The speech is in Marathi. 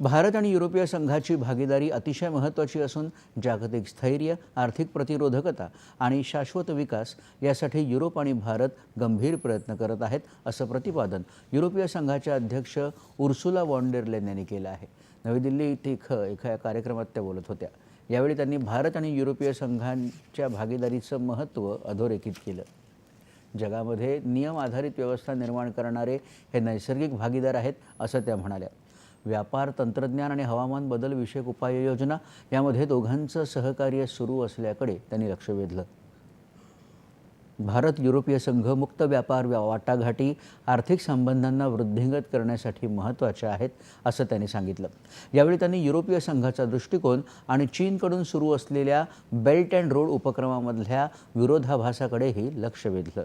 भारत आणि युरोपीय संघाची भागीदारी अतिशय महत्त्वाची असून जागतिक स्थैर्य आर्थिक प्रतिरोधकता आणि शाश्वत विकास यासाठी युरोप आणि भारत गंभीर प्रयत्न करत आहेत असं प्रतिपादन युरोपीय संघाच्या अध्यक्ष उर्सुला वॉन्डेरलेन यांनी केलं आहे. नवी दिल्ली इथं एका कार्यक्रमात त्या बोलत होत्या. यावेळी त्यांनी भारत आणि युरोपीय संघांच्या भागीदारीचं महत्त्व अधोरेखित केलं. जगामध्ये नियम आधारित व्यवस्था निर्माण करणारे हे नैसर्गिक भागीदार आहेत असं त्या म्हणाल्या. व्यापार तंत्रज्ञान आणि हवामान बदल विषयक उपाययोजना यामध्ये दोघांचं सहकार्य सुरू असल्याकडे त्यांनी लक्ष वेधलं. भारत युरोपीय संघ मुक्त व्यापार वाटाघाटी आर्थिक संबंधांना वृद्धिंगत करण्यासाठी महत्त्वाच्या आहेत असं त्यांनी सांगितलं. यावेळी त्यांनी युरोपीय संघाचा दृष्टिकोन आणि चीनकडून सुरू असलेल्या बेल्ट अँड रोड उपक्रमामधल्या विरोधाभासाकडेही लक्ष वेधलं.